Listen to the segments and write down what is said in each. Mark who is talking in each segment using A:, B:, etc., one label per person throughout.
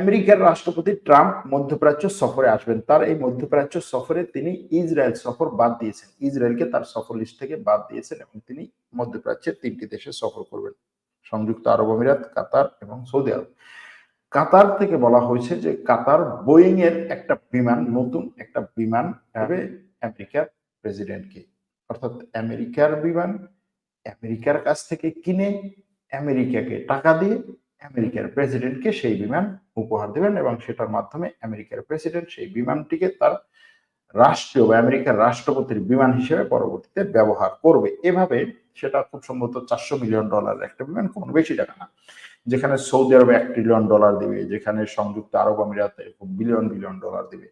A: আমেরিকার রাষ্ট্রপতি ট্রাম্প মধ্যপ্রাচ্য সফরে আসবেন। তার এই মধ্যপ্রাচ্য সফরে তিনি ইসরায়েল সফর বাদ দিয়েছেন। ইসরায়েলকে তার সফর লিস্ট থেকে বাদ দিয়েছেন এবং তিনি মধ্যপ্রাচ্যের তিনটি দেশে সফর করবেন। সংযুক্ত আরব আমিরাত, কাতার এবং সৌদি আরব। কাতার থেকে বলা হয়েছে যে কাতার বোয়িং এর একটা বিমান, নতুন একটা বিমান হবে আমেরিকার প্রেসিডেন্টকে। অর্থাৎ আমেরিকার বিমান আমেরিকার কাছ থেকে কিনে আমেরিকাকে টাকা দিয়ে আমেরিকার প্রেসিডেন্টকে সেই বিমান উপহার দেবেন এবং সেটার মাধ্যমে আমেরিকার প্রেসিডেন্ট সেই বিমানটিকে তার রাষ্ট্রীয় বা আমেরিকার রাষ্ট্রপতির বিমান হিসেবে পরবর্তীতে ব্যবহার করবে। এভাবে সেটা খুব সম্ভবত চারশো মিলিয়ন ডলারের একটা বিমান, কোনো বেশি টাকা না। যেখানে সৌদি আরবে এক ট্রিলিয়ন ডলার দিবে, যেখানে সংযুক্ত আরব আমিরাতে বিলিয়ন বিলিয়ন ডলার দিবে।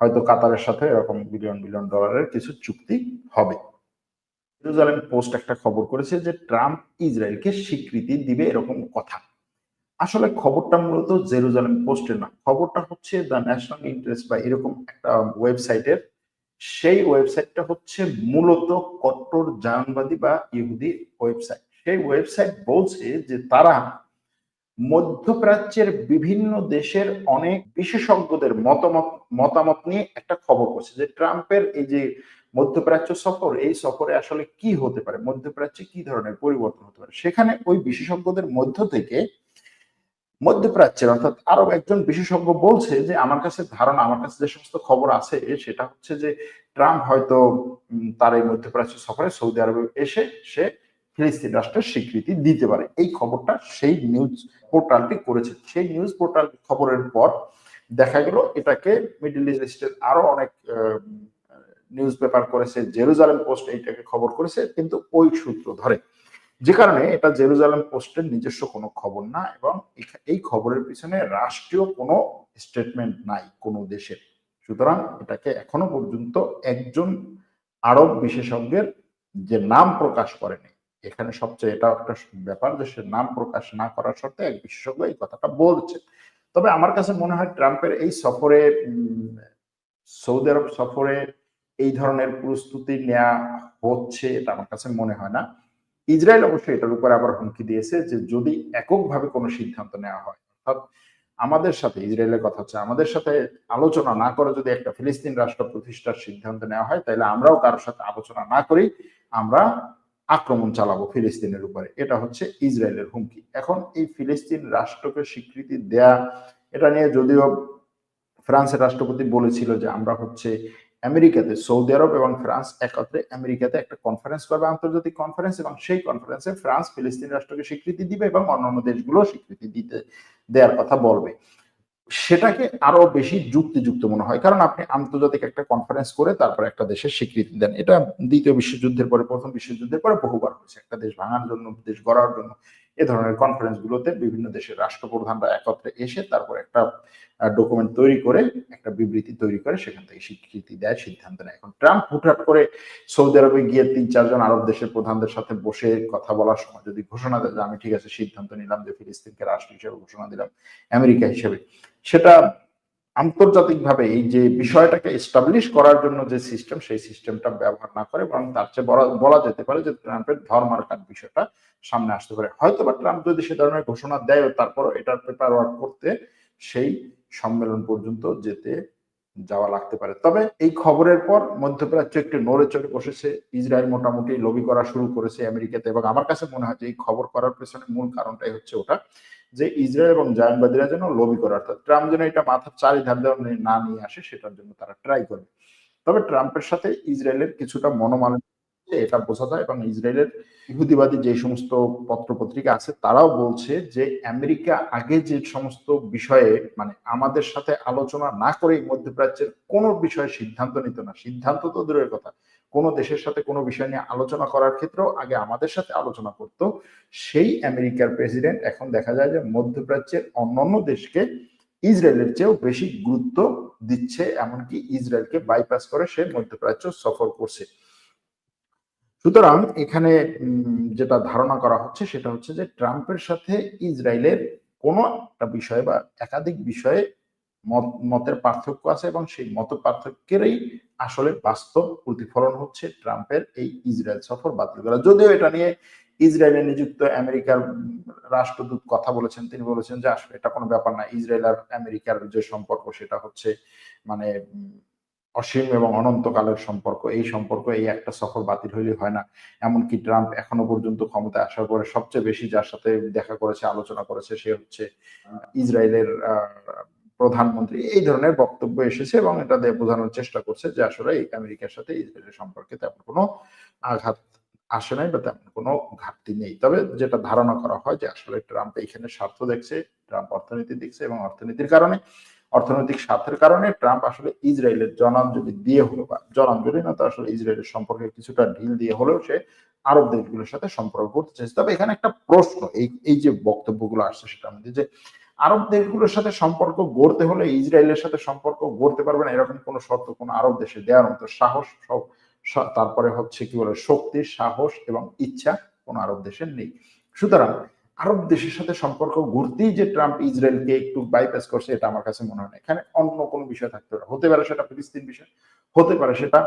A: হয়তো কাতারের সাথে এরকম বিলিয়ন বিলিয়ন ডলারের কিছু চুক্তি হবে। জেরুজালেম পোস্ট একটা খবর করেছে যে ট্রাম্প ইসরায়েলকে স্বীকৃতি দিবে এরকম কথা। আসলে খবরটা মূলত জেরুজালেম পোস্টের না। খবরটা হচ্ছে দ্য ন্যাশনাল ইন্টারেস্ট বা এরকম একটা ওয়েবসাইটের। সেই ওয়েবসাইটটা হচ্ছে মূলত কট্টর জায়নবাদী বা ইহুদি ওয়েবসাইট। সেই ওয়েবসাইট বলছে যে তারা মধ্যপ্রাচ্যের বিভিন্ন দেশের অনেক বিশেষজ্ঞদের মতামত মতামত নিয়ে একটা খবর করছে যে ট্রাম্পের এই যে মধ্যপ্রাচ্য সফর, এই সফরে আসলে কি হতে পারে? মধ্যপ্রাচ্যে কি ধরনের পরিবর্তন হতে পারে? সেখানে ওই বিশেষজ্ঞদের মধ্য থেকে মধ্যপ্রাচ্যের, অর্থাৎ আরও একজন বিশেষজ্ঞ বলছে যে, আমার কাছে ধারণা, আমার কাছে যে সমস্ত খবর আছে, সেটা হচ্ছে যে, ট্রাম্প হয়তো তার এই মধ্যপ্রাচ্য সফরে সৌদি আরবে এসে সে ফিলিস্তিন রাষ্ট্রের স্বীকৃতি দিতে পারে। এই খবরটা সেই নিউজ পোর্টালটি করেছে। সেই নিউজ পোর্টাল খবরের পর দেখা গেল, এটাকে মিডল ইস্টের আরও অনেক নিউজ পেপার করেছে, জেরুজালেম পোস্ট এইটাকে খবর করেছে, কিন্তু ওই সূত্র ধরে। যে কারণে এটা জেরুজালেম পোস্টের নিজস্ব কোনো খবর না এবং এই খবরের পিছনে রাষ্ট্রীয় কোনো স্টেটমেন্ট নাই কোনো দেশের সুতরাং এটাকে এখনও পর্যন্ত একজন আরব বিশেষজ্ঞের যে নাম প্রকাশ করেনি, এখানে সবচেয়ে এটা একটা ব্যাপার যে সে নাম প্রকাশ না করার শর্তে এক বিশেষজ্ঞ এই কথাটা বলছে। তবে আমার কাছে মনে হয় ট্রাম্পের এই সফরে সৌদি আরব সফরে এই ধরনের প্রস্তুতি নেওয়া হচ্ছে এটা আমার কাছে মনে হয় না। ইসরায়েল অবশ্যই এটার উপরে আবার হুমকি দিয়েছে যে যদি এককভাবে কোনো সিদ্ধান্ত নেওয়া হয়, অর্থাৎ আমাদের সাথে, ইসরায়েলের কথা হচ্ছে আমাদের সাথে আলোচনা না করে যদি একটা ফিলিস্তিন রাষ্ট্র প্রতিষ্ঠার সিদ্ধান্ত নেওয়া হয় তাহলে আমরাও কারোর সাথে আলোচনা না করেই আমরা আক্রমণ চালাবো ফিলিস্তিনের উপরে। এটা হচ্ছে ইসরায়েলের হুমকি। এখন এই ফিলিস্তিন রাষ্ট্রকে স্বীকৃতি দেয়া, এটা নিয়ে যদিও ফ্রান্সের রাষ্ট্রপতি বলেছিল যে আমরা হচ্ছে আমেরিকাতে, সৌদি আরব এবং ফ্রান্স একত্রে আমেরিকাতে একটা কনফারেন্স করবে, আন্তর্জাতিক কনফারেন্স এবং সেই কনফারেন্সে ফ্রান্স ফিলিস্তিন রাষ্ট্রকে স্বীকৃতি দিবে এবং অন্যান্য দেশগুলো স্বীকৃতি দিতে, দেওয়ার কথা বলবে। সেটাকে আরও বেশি যুক্তিযুক্ত মনে হয়। কারণ আপনি আন্তর্জাতিক একটা কনফারেন্স করে তারপর একটা দেশের স্বীকৃতি দেন। এটা দ্বিতীয় বিশ্বযুদ্ধের পরে, প্রথম বিশ্বযুদ্ধের পরে বহুবার হয়েছে। একটা দেশ ভাঙার জন্য, দেশ গড়ার জন্য। এ ধরনের কনফারেন্স গুলোতে বিভিন্ন দেশের রাষ্ট্রপ্রধানরা একত্রে এসে তারপর একটা ডকুমেন্ট তৈরি করে, একটা বিবৃতি তৈরি করে, সেখান থেকে স্বীকৃতি দেয়, সিদ্ধান্ত নেয়। এখন ট্রাম্প হুটহাট করে সৌদি আরবে গিয়ে তিন, চারজন আরব দেশের প্রধানদের সাথে বসে কথা বলার সময় যদি ঘোষণা দেয় আমি ঠিক আছে, সিদ্ধান্ত নিলাম যে ফিলিস্তিনকে রাষ্ট্র হিসেবে ঘোষণা দিলাম, আমেরিকা হিসেবে, সেটা আন্তর্জাতিকভাবে এই যে বিষয়টাকে এস্টাবলিশ করার জন্য যে সিস্টেম সেই সিস্টেমটা ব্যবহার না করে বরং তার চেয়ে বলা যেতে পারে যে ট্রাম্পের ধর্মার্কার বিষয়টা সামনে আসতে পারে। হয়তো বা ট্রাম্প যদি সে ধরনের ঘোষণা দেয় তারপর এটার পেপার ওয়ার্ক করতে সেই সম্মেলন পর্যন্ত যেতে যাওয়া লাগতে পারে। তবে এই খবরের পর মধ্যপ্রাচ্য একটু নড়ে চড়ে বসেছে। ইসরায়েল মোটামুটি লবি করা শুরু করেছে আমেরিকাতে এবং আমার কাছে মনে হয় যে এই খবর করার পেছনে মূল কারণটাই হচ্ছে ওটা, যে ইসরায়েল এবং জায়নবাদীরা যেন লবি করে। অর্থাৎ ট্রাম্প যেন এটা মাথার চারিধার ধার না নিয়ে আসে, সেটার জন্য তারা ট্রাই করে তবে ট্রাম্পের সাথে ইসরায়েলের কিছুটা মনোমালিন্য এটা বোঝা যায় এবং ইসরায়েলের ইহুদিবাদী যে সমস্ত পত্র পত্রিকা আছে, তারাও বলছে যে আমেরিকা আগে যে সমস্ত বিষয়ে মানে আমাদের সাথে আলোচনা না করে মধ্যপ্রাচ্যের কোনো বিষয়ে সিদ্ধান্ত নিত না। সিদ্ধান্ত তো দূরের কথা। কোন দেশের সাথে কোনো বিষয় নিয়ে আলোচনা করার ক্ষেত্রেও আগে আমাদের সাথে আলোচনা করত। সেই আমেরিকার প্রেসিডেন্ট এখন দেখা যায় যে মধ্যপ্রাচ্যের অন্যান্য দেশকে ইসরায়েলের চেয়েও বেশি গুরুত্ব দিচ্ছে, এমনকি ইসরায়েলকে বাইপাস করে সে মধ্যপ্রাচ্য সফর করছে। সুতরাং এখানে যেটা ধারণা করা হচ্ছে সেটা হচ্ছে যে ট্রাম্পের সাথে ইসরায়েলের কোনো একটা বিষয় বা একাধিক বিষয়ে মতের পার্থক্য আছে এবং সেই মত পার্থক্যেরই আসলে বাস্তব প্রতিফলন হচ্ছে ট্রাম্পের এই ইসরায়েল সফর বাতিল করা। যদিও এটা নিয়ে ইসরায়েলে নিযুক্ত আমেরিকার রাষ্ট্রদূত কথা বলেছেন, তিনি বলেছেন যে আসলে এটা কোনো ব্যাপার না, ইসরায়েল আর আমেরিকার যে সম্পর্ক সেটা হচ্ছে মানে অসীম এবং অনন্তকালের সম্পর্ক। এই সম্পর্ক এই একটা সফর বাতিল হইলে হয় না। এমনকি ট্রাম্প এখনও পর্যন্ত ক্ষমতায় আসার পরে সবচেয়ে বেশি যার সাথে দেখা করেছে, আলোচনা করেছে, সে হচ্ছে ইসরায়েলের প্রধানমন্ত্রী। এই ধরনের বক্তব্য এসেছে এবং এটা দিয়ে বোঝানোর চেষ্টা করছে যে আসলে আমেরিকার সাথে ইসরায়েলের সম্পর্কে তেমন কোনো আঘাত আসে নাই বা তেমন কোনো ঘাটতি নেই। তবে যেটা ধারণা করা হয় যে আসলে ট্রাম্প এইখানে স্বার্থ দেখছে, ট্রাম্প অর্থনীতি দেখছে এবং অর্থনীতির কারণে অর্থনৈতিক স্বার্থের কারণে ট্রাম্প আসলে ইসরায়েলের জনাঞ্জলি দিয়ে হলো বা জনাঞ্জলি না, তো আসলে ইসরায়েলের সম্পর্কে কিছুটা ঢিল দিয়ে হলেও সে আরব দেশগুলোর সাথে সম্পর্ক করতে চাইছে। তবে এখানে একটা প্রশ্ন, এই এই যে বক্তব্যগুলো আসছে সেটা মধ্যে যে, আরব দেশগুলোর সাথে সম্পর্ক গড়তে হলে ইসরায়েলের সাথে সম্পর্ক গড়তে পারবে না, এরকম কোনো শর্ত কোনো আরব দেশে দেওয়ার মতো সাহস সব তারপরে হচ্ছে কি বলে, শক্তি, সাহস এবং ইচ্ছা কোন আরব দেশের নেই। সুতরাং আরব দেশের সাথে সম্পর্ক গড়তেই যে ট্রাম্প ইসরায়েলকে একটু বাইপাস করছে, এটা আমার কাছে মনে হয় না। এখানে অন্য কোনো বিষয় থাকতে পারে। হতে পারে সেটা ফিলিস্তিন বিষয়, হতে পারে সেটা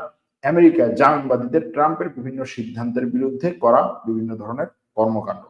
A: আমেরিকা জামিনবাদীদের ট্রাম্পের বিভিন্ন সিদ্ধান্তের বিরুদ্ধে করা বিভিন্ন ধরনের কর্মকাণ্ড।